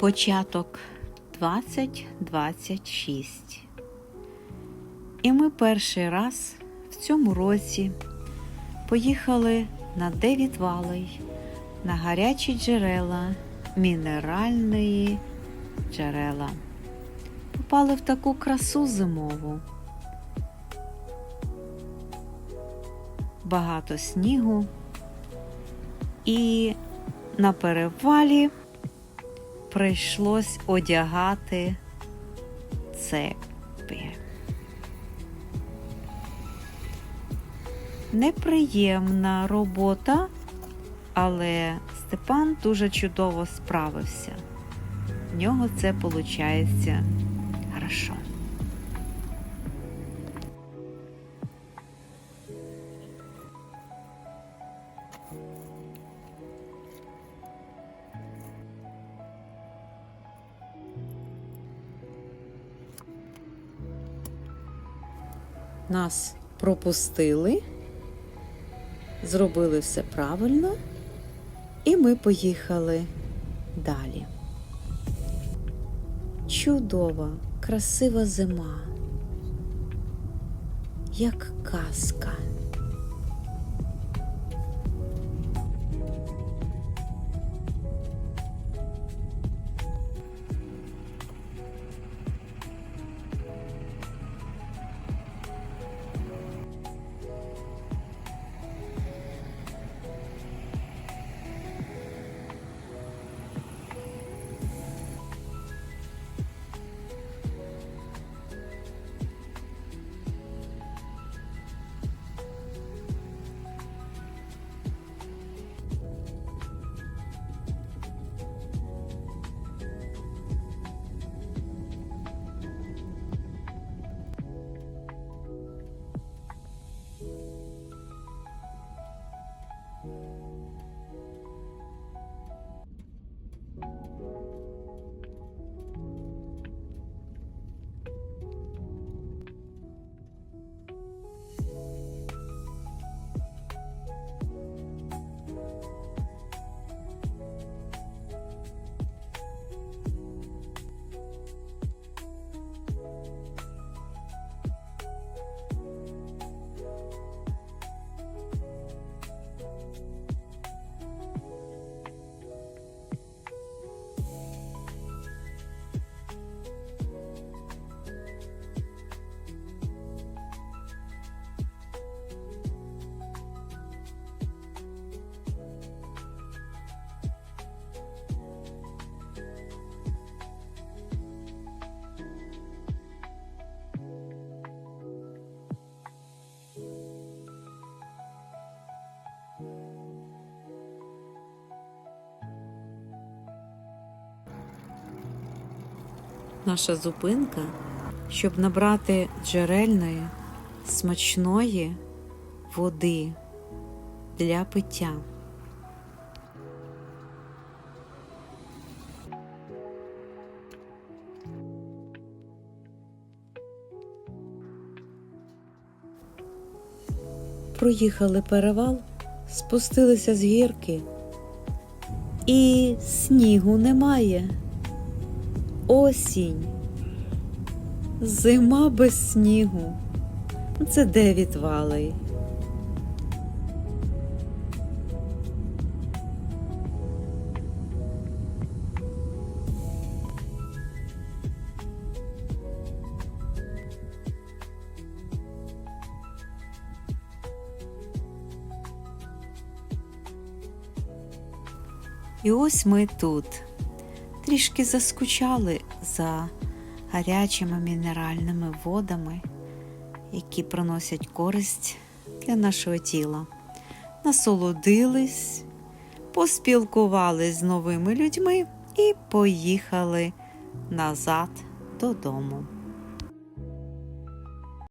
Початок 2026. І ми перший раз в цьому році поїхали на Девід Валей на гарячі джерела мінеральної джерела. Попали в таку красу зимову. Багато снігу. І на перевалі прийшлось одягати цепи. Неприємна робота, але Степан дуже чудово справився. В нього це виходить хорошо. Нас пропустили, зробили все правильно, і ми поїхали далі. Чудова, красива зима, як казка. Наша зупинка, щоб набрати джерельної, смачної води для пиття. Проїхали перевал, спустилися з гірки, і снігу немає. Осінь. Зима без снігу. Це Девід Валей. І ось ми тут трішки заскучали за гарячими мінеральними водами, які приносять користь для нашого тіла. Насолодились, поспілкувались з новими людьми і поїхали назад додому.